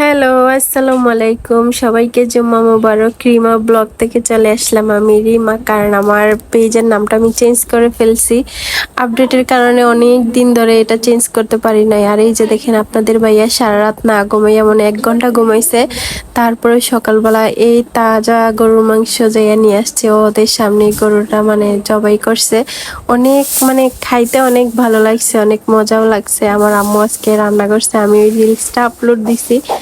Hello, আসসালামু আলাইকুম। সবাইকে জুম্মা মুবারক ক্রিমা ব্লগ থেকে চলে আসলাম আমি রিমা, কারণ আমার পেজের নামটা আমি চেঞ্জ করে ফেলছি। আপডেটের কারণে অনেক দিন ধরে এটা চেঞ্জ করতে পারি নাই। আর এই যে দেখেন আপনাদের ভাইয়া সারা রাত না ঘুমাইয়া মানে এক ঘণ্টা ঘুমাইছে। তারপরে সকালবেলা এই তাজা গরুর মাংস যাইয়া নিয়ে আসছে। ওদের সামনে গরুটা মানে জবাই করছে। অনেক মানে খাইতে অনেক ভালো লাগছে, অনেক মজাও লাগছে। আমার আম্মু আজকে রান্না করছে, আমি ওই রিলসটা আপলোড দিছি।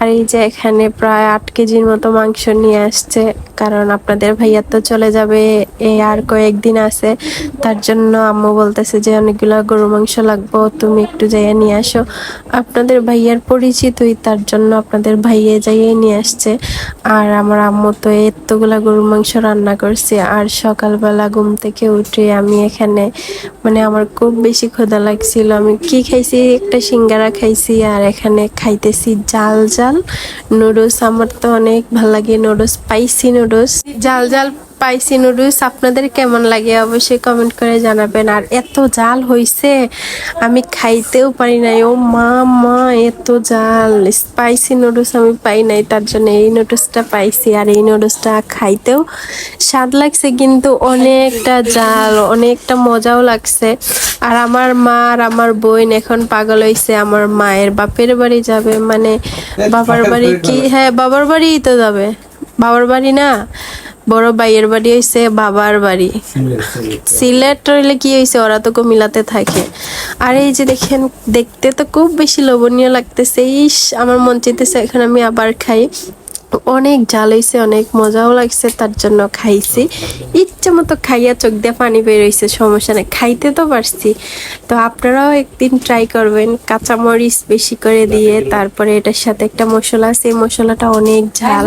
আর এই যে এখানে প্রায় আট কেজির মতো মাংস নিয়ে আসছে, কারণ আপনাদের ভাইয়া তো চলে যাবে, এই আর কয়েকদিন আছে। তার জন্য আম্মু বলতেছে যে অনেকগুলো গরু মাংস লাগবো, তুমি একটু যাইয়া নিয়ে আসো। আপনাদের ভাইয়ার পরিচিতই, তার জন্য আপনাদের ভাইয়া যাইয়ে নিয়ে আসছে। আর আমার আম্মু তো এতগুলা গরুর মাংস রান্না করছে, আর সকালবেলা ঘুম থেকে উঠে আমি এখানে মানে আমার খুব বেশি ক্ষুধা লাগছিল। আমি কি খাইছি? একটা সিঙ্গারা খাইছি, আর এখানে খাইতেছি জাল জাল নুডলস আমার তো অনেক ভালো লাগে। নুডলস স্পাইসি নুডলস জাল জাল স্পাইসি নুডলস, আপনাদের কেমন লাগে অবশ্যই কমেন্ট করে জানাবেন। আর এত জাল হইছে, আমি খাইতেও পারি নাই। ও মা মা, এত জাল। স্পাইসি নুডলস আমি পাই নাই, তার জন্য এই নুডলসটা পাইছি। আর এই নুডলসটা খাইতেও স্বাদ লাগছে, কিন্তু অনেকটা জাল, অনেকটা মজাও লাগছে। আর আমার মা আর আমার বোন এখন পাগল হইছে, আমার মায়ের বাপের বাড়ি যাবে। মানে বাবার বাড়ি কি? হ্যাঁ বাবার বাড়িই তো যাবে। বাবার বাড়ি না? বড় ভাইয়ের বাড়ি হইছে বাবার বাড়ি। সিলেট রইলে কি হইছে? ওরা তো মিলাতে থাকে। আর এই যে দেখেন দেখতে তো খুব বেশি লোভনীয় লাগতেছে। ইস আমার মন চাইতেছে এখন আমি আবার খাই। অনেক জাল হয়েছে অনেক মজাও লাগছে, তার জন্য খাইছি। ইচ্ছে মতো খাইয়া চোখ দিয়ে পানি বের বেরোইছে সমস্যা নেই। খাইতে তো পারছি। তো আপনারাও একদিন ট্রাই করবেন, কাঁচামরিচ বেশি করে দিয়ে, তারপরে এটার সাথে একটা মশলা আছে, এই মশলাটা অনেক ঝাল।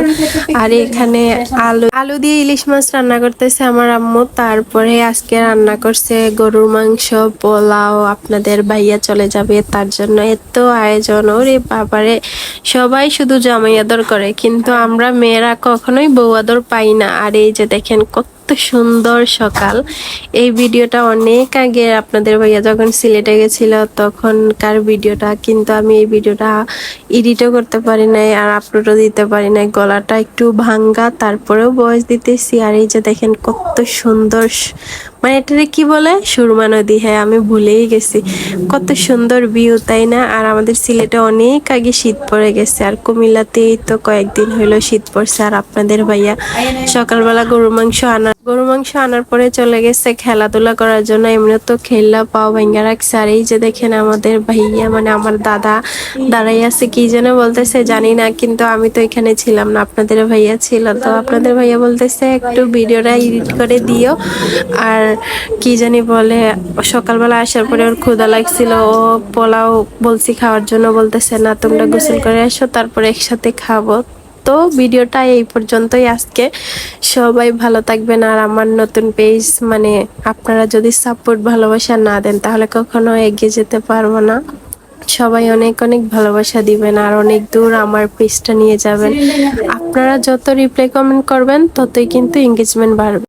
আর এখানে আলু আলু দিয়ে ইলিশ মাছ রান্না করতেছে আমার আম্মু। তারপরে আজকে রান্না করছে গরুর মাংস, পোলাও, আপনাদের ভাইয়া চলে যাবে, তার জন্য এত আয়োজন। ওরে বাবারে, সবাই শুধু জামাই আদর করে, কিন্তু আমরা মেয়েরা কখনোই বউ আদর পাই না। আর এই যে দেখেন কত সুন্দর সকাল। এই ভিডিওটা অনেক আগে আপনাদের ভাইয়া যখন সিলেটে গেছিল, তখনকার ভিডিওটা, কিন্তু আমি এই ভিডিওটা এডিটও করতে পারি নাই, আর আপলোডও দিতে পারি নাই। গলাটা একটু ভাঙ্গা, তারপরেও বয়স দিতেছি। আর এই যে দেখেন কত সুন্দর মানে এটারে কি বলে? সুরমা নদী। হ্যাঁ আমি ভুলেই গেছি। কত সুন্দর ভিউ তাই না? আর আমাদের সিলেটে অনেক আগে শীত পড়ে গেছে। আর কুমিল্লাতেই তো কয়েকদিন হইল শীত পড়ছে। আর আপনাদের ভাইয়া সকালবেলা গরু মাংস আনা গরু মাংস আনার পরে চলে গেছে খেলাধুলা করার জন্য। এমনি তো খেললা পাও ভেঙ্গা রাখছে। আর এই যে দেখেন আমাদের ভাইয়া মানে আমার দাদা দাঁড়াই আছে, কি যেন বলতেছে জানি না, কিন্তু আমি তো এখানে ছিলাম না। আপনাদের ভাইয়া ছিল। তো আপনাদের ভাইয়া বলতেছে, একটু ভিডিওটা এডিট করে দিও। আর কি জানি বলে, সকালবেলা আসার পরে ওর ক্ষুদা লাগছিল। ও পোলাও বলছি খাওয়ার জন্য বলতেছে, না, তোমরা গোসল করে আসো, তারপরে একসাথে খাব। তো ভিডিওটা এই পর্যন্তই আজকে। সবাই ভালো থাকবেন আর আমার নতুন পেজ মানে আপনারা যদি সাপোর্ট ভালোবাসা না দেন, তাহলে কখনো এগিয়ে যেতে পারব না। সবাই অনেক অনেক ভালোবাসা দিবেন আর অনেক দূর আমার পেজটা নিয়ে যাবেন। আপনারা যত রিপ্লাই কমেন্ট করবেন, ততই কিন্তু এঙ্গেজমেন্ট বাড়বে।